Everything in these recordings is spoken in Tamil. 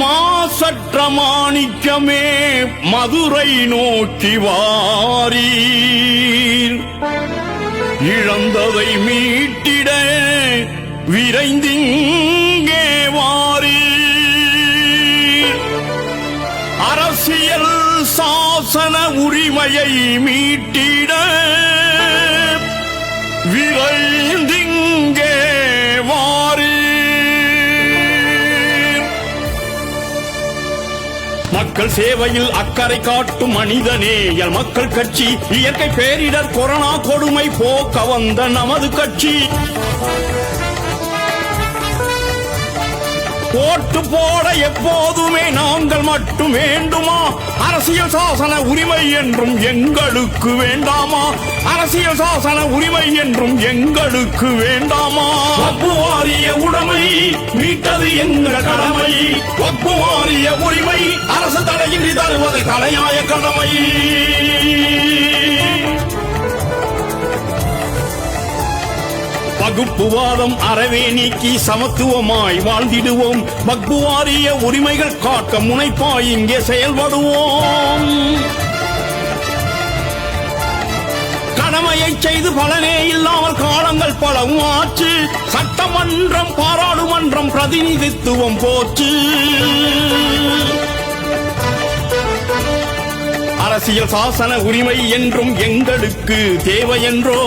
மாசற்ற மாணிக்கமே மதுரை நோக்கி வாரீர். இழந்ததை மீட்டிட விரைந்திங்கே வாரீர். அரசியல் சாசன உரிமையை மீட்டிட விரைந்திங்கே மக்கள் சேவையில் அக்கறை காட்டும் மனிதநேயல் மக்கள் கட்சி இயற்கை பேரிடர் கொரோனா கொடுமை போக்க வந்த நமது கட்சி. ஓட்டு போட எப்போதுமே நாங்கள் மட்டும் வேண்டுமா? அரசியல் சாசன உரிமை என்றும் எங்களுக்கு வேண்டாமா? அரசியல் சாசன உரிமை என்றும் எங்களுக்கு வேண்டாமா? வாரிய உடைமை மீட்டது எங்கள் கடமை. வப்பு வாரிய உரிமை அரசு தடையின்றி தருவது தலையாய கடமை. வகுப்புவாதம் அறவே நீக்கி சமத்துவமாய் வாழ்ந்திடுவோம். வக்புவாரிய உரிமைகள் காக்க முனைப்பாய் இங்கே செயல்படுவோம். கடமையை செய்து பலனே இல்லாமல் காலங்கள் பலவும் ஆச்சு. சட்டமன்றம் பாராளுமன்றம் பிரதிநிதித்துவம் போச்சு. அரசியல் சாசன உரிமை என்றும் எங்களுக்கு தேவை என்றோ.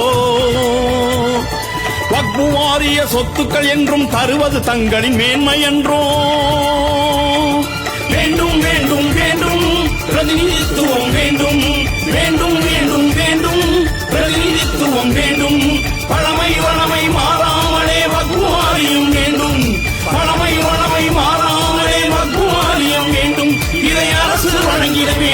வக்பு வாரிய சொத்துக்கள் என்றும் தருவது தங்களின் மேன்மை என்றோ. வேண்டும் வேண்டும் வேண்டும். பிரதிநிதித்துவம் வேண்டும். வேண்டும் வேண்டும் வேண்டும். பிரதிநிதித்துவம் வேண்டும். பழமை வளமை மாறாமலே வக்குவாரியும் வேண்டும். பழமை வளமை மாறாமலே வக்குவாரியும் வேண்டும். இதை அரசு வழங்கிட வேண்டும்.